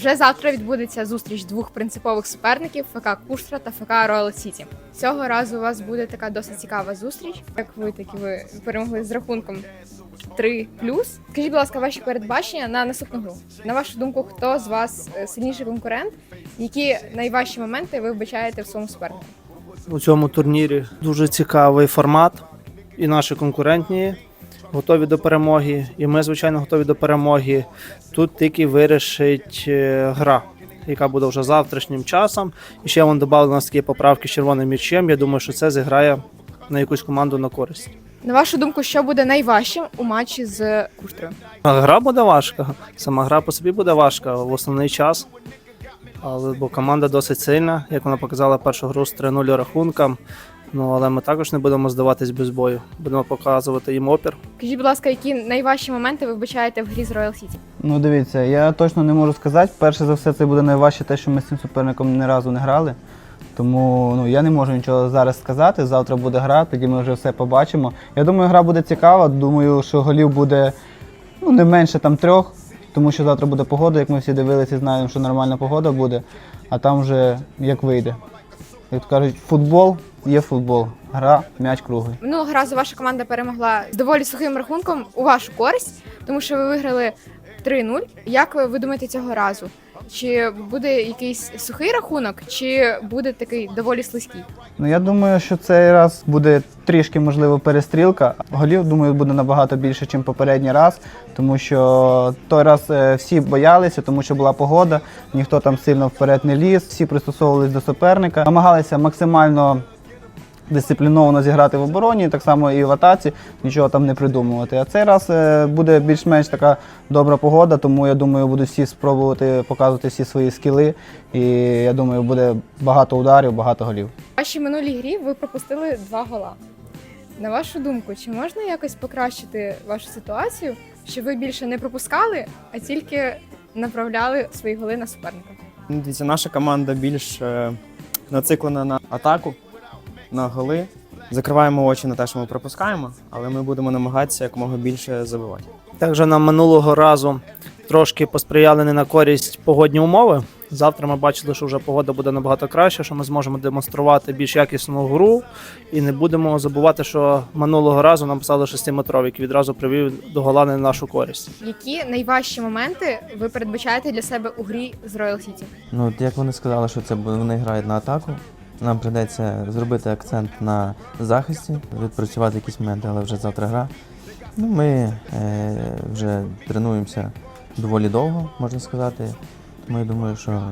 Вже завтра відбудеться зустріч двох принципових суперників ФК Куштра та ФК Роял Сіті. Цього разу у вас буде така досить цікава зустріч. Як ви таки ви перемогли з рахунком 3 Скажіть, будь ласка, ваші передбачення на наступну гру. На вашу думку, хто з вас е, сильніший конкурент? Які найважчі моменти ви вбачаєте в своєму супернику? У цьому турнірі дуже цікавий формат, і наші конкурентні готові до перемоги, і ми, звичайно, готові до перемоги. Тут тільки вирішить е, гра, яка буде вже завтрашнім часом. І ще вон додали у нас такі поправки з червоним м'ячем. Я думаю, що це зіграє на якусь команду на користь. На вашу думку, що буде найважчим у матчі з Куштрою? Гра буде важка. Сама гра по собі буде важка в основний час. Але бо команда досить сильна, як вона показала першу гру з 3-0 рахунком. Ну але ми також не будемо здаватись без бою. Будемо показувати їм опір. Скажіть, будь ласка, які найважчі моменти ви вбачаєте в грі з Роял Сіті? Ну дивіться, я точно не можу сказати. Перше за все, це буде найважче те, що ми з цим суперником ні разу не грали. Тому ну, я не можу нічого зараз сказати. Завтра буде гра, тоді ми вже все побачимо. Я думаю, гра буде цікава. Думаю, що голів буде ну, не менше там трьох, тому що завтра буде погода, як ми всі дивилися, знаємо, що нормальна погода буде, а там вже як вийде. Як кажуть, футбол є футбол. Гра, м'яч круглий. Минулого разу ваша команда перемогла з доволі сухим рахунком у вашу користь, тому що ви виграли 3-0. Як ви, ви думаєте цього разу? Чи буде якийсь сухий рахунок, чи буде такий доволі слизький? Ну я думаю, що цей раз буде трішки можливо перестрілка. Голів, думаю, буде набагато більше, ніж попередній раз, тому що той раз е, всі боялися, тому що була погода, ніхто там сильно вперед не ліз, всі пристосовувалися до суперника, намагалися максимально дисципліновано зіграти в обороні, так само і в атаці, нічого там не придумувати. А цей раз е, буде більш-менш така добра погода, тому я думаю, будуть всі спробувати показувати всі свої скіли. І я думаю, буде багато ударів, багато голів. В вашій минулій грі ви пропустили два гола. На вашу думку, чи можна якось покращити вашу ситуацію, щоб ви більше не пропускали, а тільки направляли свої голи на суперника? Дивіться, наша команда більш е, нациклена на атаку, на голи. Закриваємо очі на те, що ми пропускаємо, але ми будемо намагатися якомога більше забивати. Також нам минулого разу трошки посприяли не на користь погодні умови. Завтра ми бачили, що вже погода буде набагато краще, що ми зможемо демонструвати більш якісну гру. І не будемо забувати, що минулого разу нам писали 6-метровий, який відразу привів до гола не на нашу користь. Які найважчі моменти ви передбачаєте для себе у грі з Royal City? Ну, от як вони сказали, що це буде- вони грають на атаку. Нам прийдеться зробити акцент на захисті, відпрацювати якісь моменти, але вже завтра гра. Ну, ми е, вже тренуємося доволі довго, можна сказати. Тому я думаю, що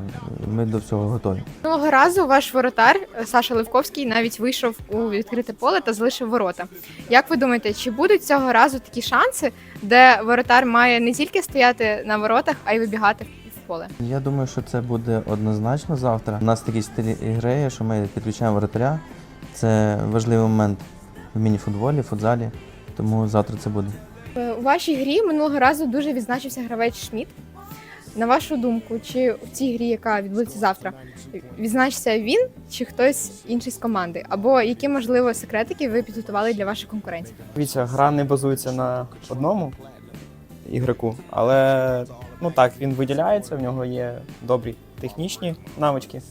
ми до всього готові. Минулого разу ваш воротар е, Саша Левковський навіть вийшов у відкрите поле та залишив ворота. Як ви думаєте, чи будуть цього разу такі шанси, де воротар має не тільки стояти на воротах, а й вибігати поле? Я думаю, що це буде однозначно завтра. У нас такий стиль ігри, що ми підключаємо воротаря. Це важливий момент в міні-футболі, футзалі. Тому завтра це буде. Е, У вашій грі минулого разу дуже відзначився гравець Шміт. На вашу думку, чи в цій грі, яка відбудеться завтра, відзначиться він чи хтось інший з команди? Або які можливо секретики ви підготували для ваших конкурентів? Дивіться, гра не базується на одному ігроку, але ну так, він виділяється, в нього є добрі технічні навички.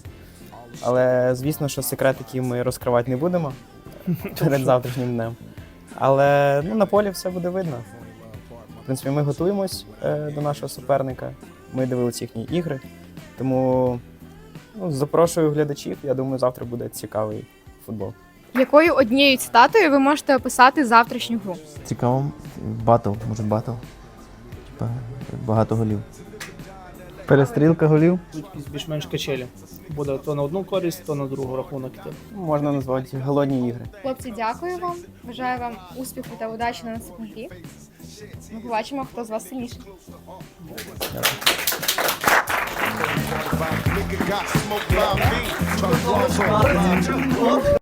Але звісно, що секретики ми розкривати не будемо перед завтрашнім днем. Але ну, на полі все буде видно. В принципі, ми готуємось е, до нашого суперника. Ми дивилися їхні ігри. Тому ну, запрошую глядачів. Я думаю, завтра буде цікавий футбол. Якою однією цитатою ви можете описати завтрашню гру? Цікаво, батл, може батл. Багато голів. Перестрілка голів. Тут якісь більш-менш качелі. Буде то на одну користь, то на другу рахунок. іти. Можна назвати голодні ігри. Хлопці, дякую вам. Бажаю вам успіху та удачі на наступній грі. Ми побачимо, хто з вас сильніший. Nigga got smoked by me. Tryna floss on.